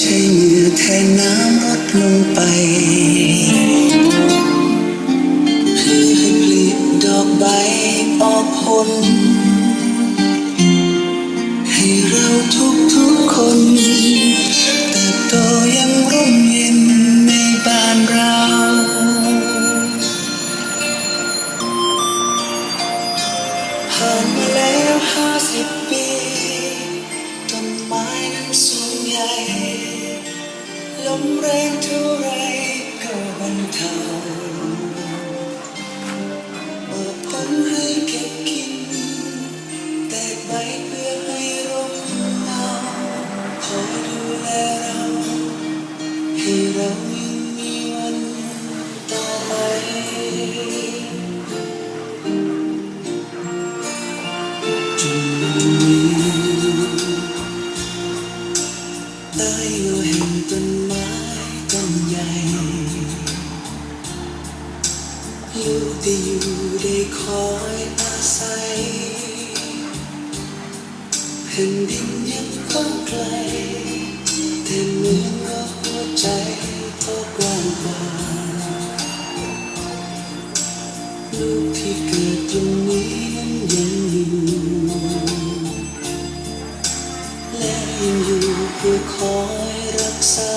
ใช้เหงื่อแทนน้ำลดลงไปเพื่อให้ผลิดอกใบออกผลให้เราทุกทุกคนเติบโตอยังร่มเย็นในบ้านเราผ่านมาแล้วห้าสิบปี แรงเท่าไรก็บรรเทาเปิดผลให้เก็บกิน แตกใบเพื่อให้ร่มเงาคอยดูแลเราให้เรายังมีวันต่อไปจนวันนี้ ใต้เงาแห่งต้นไม้ต้นใหญ่ลูกได้อยู่ได้คอยอาศัยแผ่นดินยังกว้างไกลแต่เมือนว่าหัวใจก็กว้างกว่าลูกที่เกิดตรงนี้ อยู่เพื่อคอยรักษา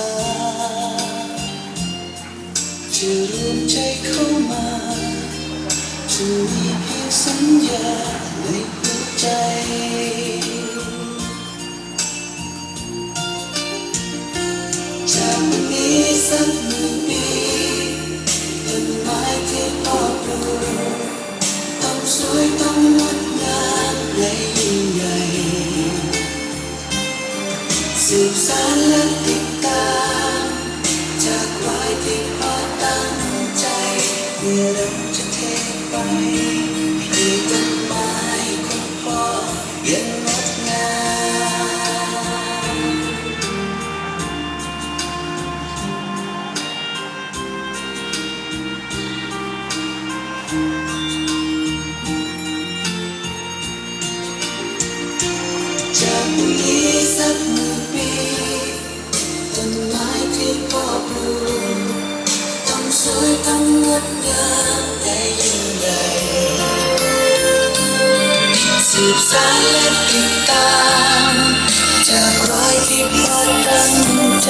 จะรวมใจเข้ามา จะมีเพียงสัญญา สืบสานและติดตามจากรอยที่พ่อตั้งใจเมื่อเราจะเทไปให้ต้นไม้ของพ่อยังงดงามจากวันนี้ สักหนึ่งปีต้นไม้ที่พ่อปลูกต้องสวยต้องงดงามและยิ่งใหญ่สืบสานและติดตามจากรอยที่พ่อตั้งใจ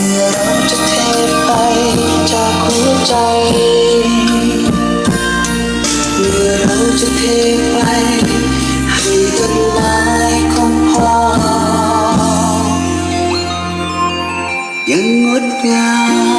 เมื่อเราจะเทไปจากหัวใจเมื่อเราจะเทไป อยังงดงาม